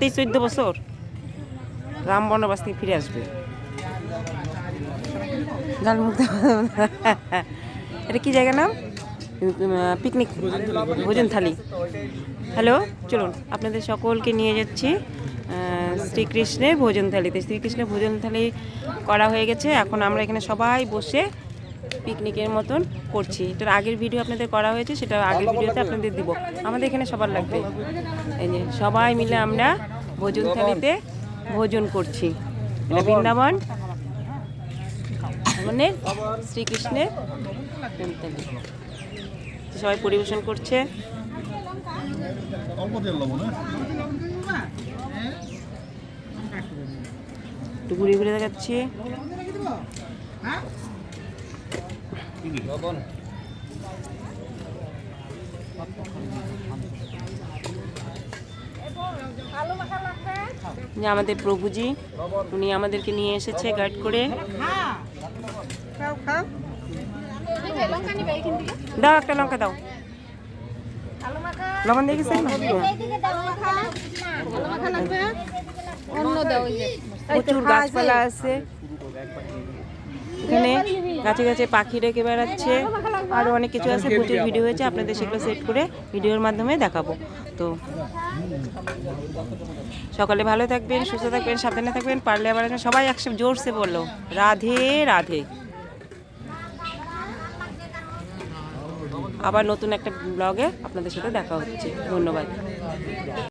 সত্যিই চোদ্দ বছর। রাম বনবাস থেকে ফিরে আসবে। এটা কি জায়গা নাম? পিকনিক ভোজন থালি। হ্যালো চলুন আপনাদের সকলকে নিয়ে যাচ্ছি শ্রীকৃষ্ণের ভোজন থালিতে। শ্রীকৃষ্ণের ভোজন থালি করা হয়ে গেছে। এখন আমরা এখানে সবাই বসে পিকনিকের মতন করছি। এটার আগের ভিডিও আপনাদের করা হয়েছে সেটা আগের ভিডিওতে আপনাদের দিব। আমাদের এখানে সবার লাগবে। এই যে সবাই মিলে আমরা ভোজন থালিতে ভোজন করছি। এটা বৃন্দাবন মানে শ্রীকৃষ্ণের সবাই পরিবেশন করছে। একটু ঘুরে ঘুরে দেখাচ্ছি। যে আমাদের প্রভুজি। উনি আমাদেরকে নিয়ে এসেছে গাইড করে। দাও একটা লঙ্কা দাও। লবণ দিয়ে গেছে? দাও প্রচুর গাছপালা আছে। এখানে গাছে গাছে পাখি রেখে বেড়াচ্ছে। আরও অনেক কিছু আছে প্রচুর ভিডিও হয়েছে, আপনাদের সেগুলো সেট করে ভিডিওর মাধ্যমে দেখাবো। তো সকালে ভালো থাকবেন, সুস্থ থাকবেন, সাবধানে থাকবেন, পারলে আবার সবাই একসাথে জোরসে বলল রাধে রাধে। আবার নতুন একটা ব্লগে আপনাদের সাথে দেখা হচ্ছে। ধন্যবাদ।